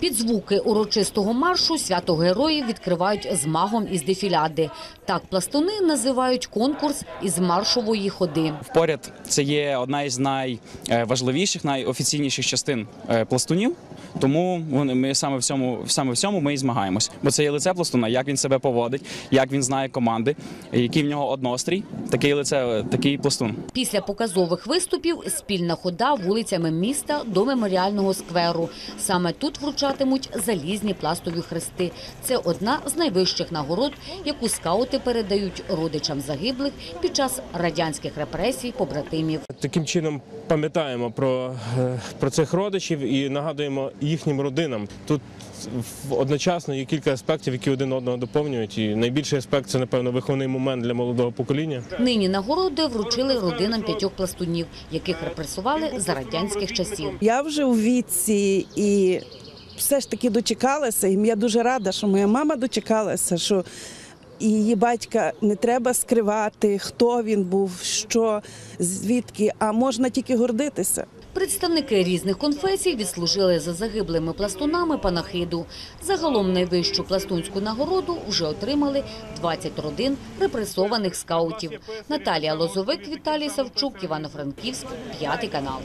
Під звуки урочистого маршу свято героїв відкривають з магом із дефіляди. Так пластуни називають конкурс із маршової ходи. Поряд це є одна із найважливіших, найофіційніших частин е, пластунів. Тому вони- ми саме в цьому саме в цьому ми і змагаємось. Бо це є лице пластуна, як він себе поводить, як він знає команди, який в нього однострій. Такий лице, такий пластун. Після показових виступів спільна хода вулицями міста до меморіального скверу. Саме тут вручатимуть залізні пластові хрести. Це одна з найвищих нагород, яку скаути передають родичам загиблих під час радянських репресій побратимів. Таким чином пам'ятаємо про, е, про цих родичів і нагадуємо їхнім родинам. Тут в- одночасно є кілька аспектів, які один одного доповнюють. І найбільший аспект це, напевно, виховний момент для молодого покоління. Нині нагороди вручили родинам п'ятьох пластунів, яких репресували за радянських часів. Я вже у віці і все ж таки дочекалася. І я дуже рада, що моя мама дочекалася, що її батька не треба скривати, хто він був, що, звідки, а можна тільки гордитися. Представники різних конфесій відслужили за загиблими пластунами панахиду. Загалом найвищу пластунську нагороду вже отримали 20 родин репресованих скаутів. Наталія Лозовик, Віталій Савчук, Івано-Франківськ, п'ятий канал.